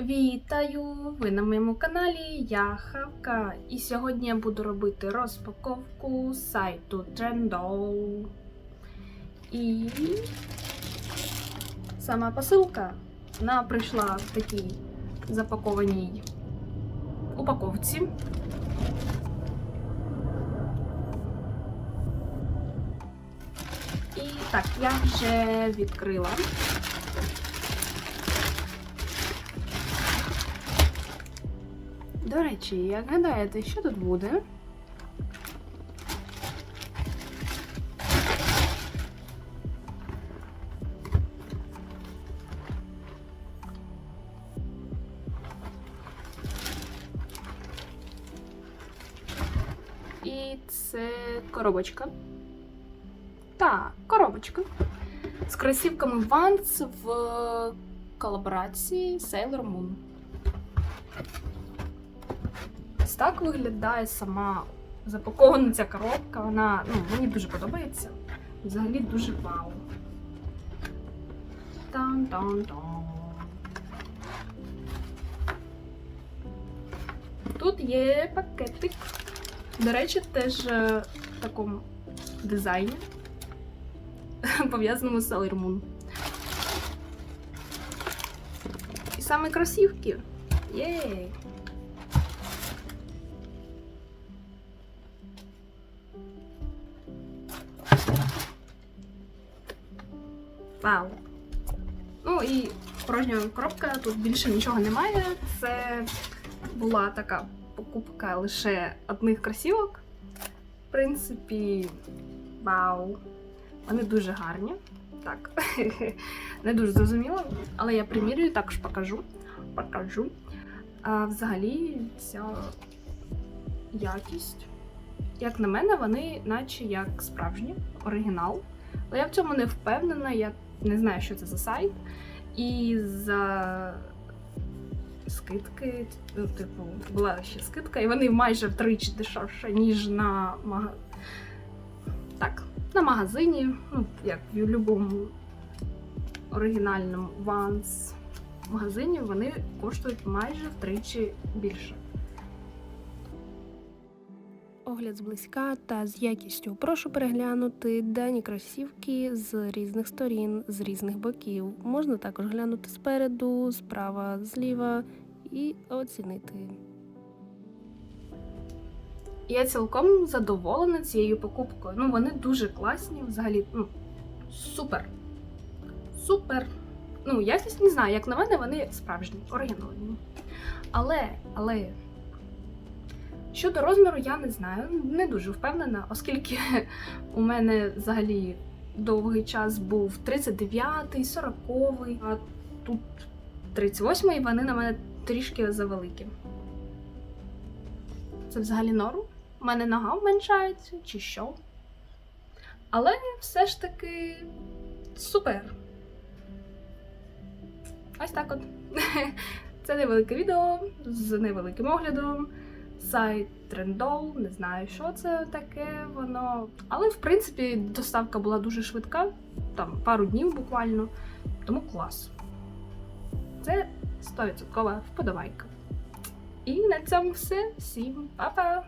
Вітаю! Ви на моєму каналі, я Хавка, і сьогодні я буду робити розпаковку сайту Trendol. І сама посилка вона прийшла в такій запакованій упаковці. І так, я вже відкрила. До речі, як гадаєте, що тут буде? І це коробочка. Так, коробочка. З кросівками Vans в колаборації Sailor Moon. Ось так виглядає сама запакована ця коробка. Вона ну, мені дуже подобається. Взагалі дуже вау. Тан-тан-тан. Тут є пакетик. До речі, теж е, в такому дизайні, пов'язаному з Sailor Moon. І саме кросівки. Єй! Вау. Ну і порожня коробка, тут більше нічого немає. Це була така покупка лише одних кросівок. В принципі, вау. Вони дуже гарні. Так, не дуже зрозуміло, але я примірюю, також покажу. покажу. А взагалі, ця якість, як на мене, вони наче як справжні, оригінал. Але я в цьому не впевнена, я не знаю, що це за сайт. І за скидки, ну, типу, була ще скидка, і вони майже втричі дешевше, ніж на так, на магазині, ну, як в будь-якому оригінальному Vans магазині, вони коштують майже втричі більше. Огляд зблизька та з якістю. Прошу переглянути дані кросівки з різних сторін, з різних боків. Можна також глянути спереду, справа, зліва і оцінити. Я цілком задоволена цією покупкою. Ну, вони дуже класні, взагалі, ну, супер. Супер. Ну, якість не знаю, як на мене, вони справжні, оригінальні. Але, але. Щодо розміру, я не знаю, не дуже впевнена, оскільки у мене взагалі довгий час був 39-й, 40-й, а тут 38-й, вони на мене трішки завеликі. Це взагалі норм? У мене нога вменшається чи що? Але все ж таки супер. Ось так от. Це невелике відео з невеликим оглядом сайт Трендол, не знаю, що це таке воно. Але, в принципі, доставка була дуже швидка, там пару днів буквально, тому клас. Це 100% вподобайка. І на цьому все. Всім па-па!